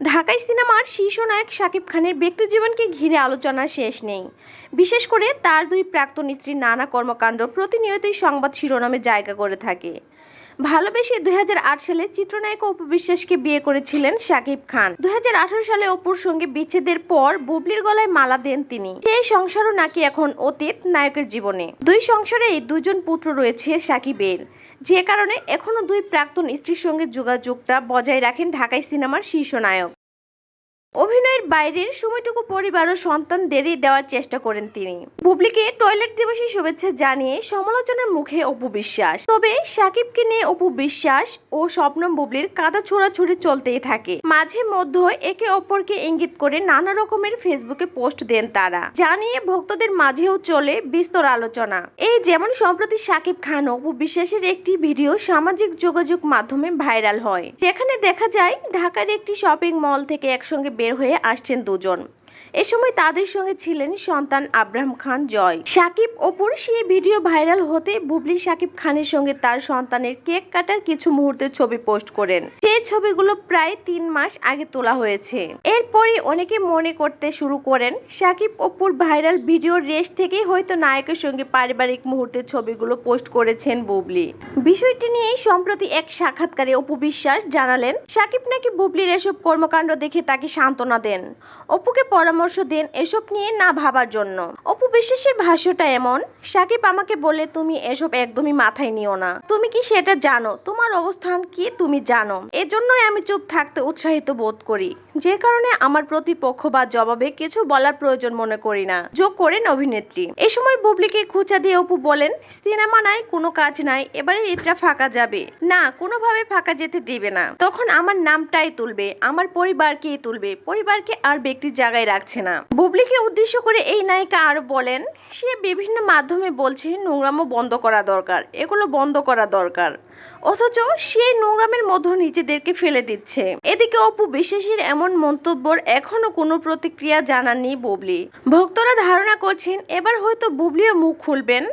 ঢাকাই সিনেমার শীর্ষ নায়ক শাকিব খানের ব্যক্তি জীবনকে ঘিরে আলোচনা শেষ নেই। বিশেষ করে তার দুই প্রাক্তন স্ত্রীর নানা কর্মকাণ্ড প্রতিনিয়তই সংবাদ শিরোনামে জায়গা করে থাকে। ভালোবেসে দুই হাজার আট সালে চিত্রনায়ক অপু বিশ্বাসকে বিয়ে করেছিলেন শাকিব খান। দুই হাজার আঠেরো সালে অপুর সঙ্গে বিচ্ছেদের পর বুবলির গলায় মালা দেন তিনি। সেই সংসারও নাকি এখন অতীত নায়কের জীবনে। দুই সংসারেই দুজন পুত্র রয়েছে শাকিবের। যে কারণে এখনও দুই প্রাক্তন স্ত্রীর সঙ্গে যোগাযোগটা বজায় রাখেন ঢাকাই সিনেমার শীর্ষ নায়ক। অভিনয়ের বাইরের সময়টুকু পরিবার ও সন্তানদেরই দেওয়ার চেষ্টা করেন তিনি। বুবলিকে টয়লেট দিবসের শুভেচ্ছা জানিয়ে সমালোচনার মুখে অপু বিশ্বাস। তবে সাকিবকে নিয়ে অপু বিশ্বাস ও স্বপ্নম বুবলির কাদা ছোড়াছুড়ি চলতেই থাকে। মাঝে মধ্যে একে অপরকে ইঙ্গিত করে নানা রকমের ফেসবুকে পোস্ট দেন তারা। জানিয়ে ভক্তদের মাঝেও চলে বিস্তর আলোচনা। এই যেমন সম্প্রতি সাকিব খান অপু বিশ্বাসের একটি ভিডিও সামাজিক যোগাযোগ মাধ্যমে ভাইরাল হয়। যেখানে দেখা যায়, ঢাকার একটি শপিং মল থেকে একসঙ্গে বের হয়ে আসছেন দুজন। এ সময় তাদের সঙ্গে ছিলেন সন্তান আব্রাহাম খান জয়। সাকিব অপুর সেই ভিডিও ভাইরাল হতে বুবলি সাকিব খানের সঙ্গে তার সন্তানের কেক কাটার কিছু মুহূর্তের ছবি পোস্ট করেন। সেই ছবিগুলো প্রায় তিন মাস আগে তোলা হয়েছে। এরপরই অনেকে মনে করতে শুরু করেন, সাকিব অপুর ভাইরাল ভিডিওর রেশ থেকেই হয়তো নায়কের সঙ্গে পারিবারিক মুহূর্তের ছবিগুলো পোস্ট করেছেন বুবলি। বিষয়টি নিয়ে সম্প্রতি এক সাক্ষাৎকারে অপু বিশ্বাস জানালেন, সাকিব নাকি বুবলির এসব কর্মকাণ্ড দেখে তাকে সান্ত্বনা দেন। অপুকে পরামর্শ দেন এসব নিয়ে না ভাবার জন্য। অপু বিশ্বাসের ভাষ্যটা এমন, সাকিব আমাকে বলে, তুমি এসব একদমই মাথায় নিও না। তুমি কি সেটা জানো? তোমার অবস্থান কি তুমি জানো? এজন্যই আমি চুপ থাকতে উৎসাহিত বোধ করি। যে কারণে আমার প্রতিপক্ষ বা জবাবে কিছু বলার প্রয়োজন মনে করি না। যোগ করেন অভিনেত্রী। এ সময় বুবলিকে খুঁচা দিয়ে অপু বলেন, সিনেমা নাই, কোনো কাজ নাই, এবারে ঈদটা ফাঁকা যাবে। না, কোনোভাবে ফাঁকা যেতে দিবে না। তখন আমার নামটাই তুলবে, আমার পরিবারকেই তুলবে, পরিবারকে আর ব্যক্তির জায়গায় রাখছে না। বুবলিকে উদ্দেশ্য করে এই নায়িকা আরও বলেন সে বিভিন্ন মাধ্যমে বলছে নোংরামো বন্ধ করা দরকার, এগুলো বন্ধ করা দরকার। অথচ সেই নোংরামের মধ্যে নিজেদেরকে ফেলে দিচ্ছে। এদিকে অপু বিশ্বাসের এমন মন্তব্যর এখনও কোনো প্রতিক্রিয়া জানাননি বুবলি। ভক্তরা ধারণা করছেন, এবার হয়তো বুবলিও মুখ খুলবেন।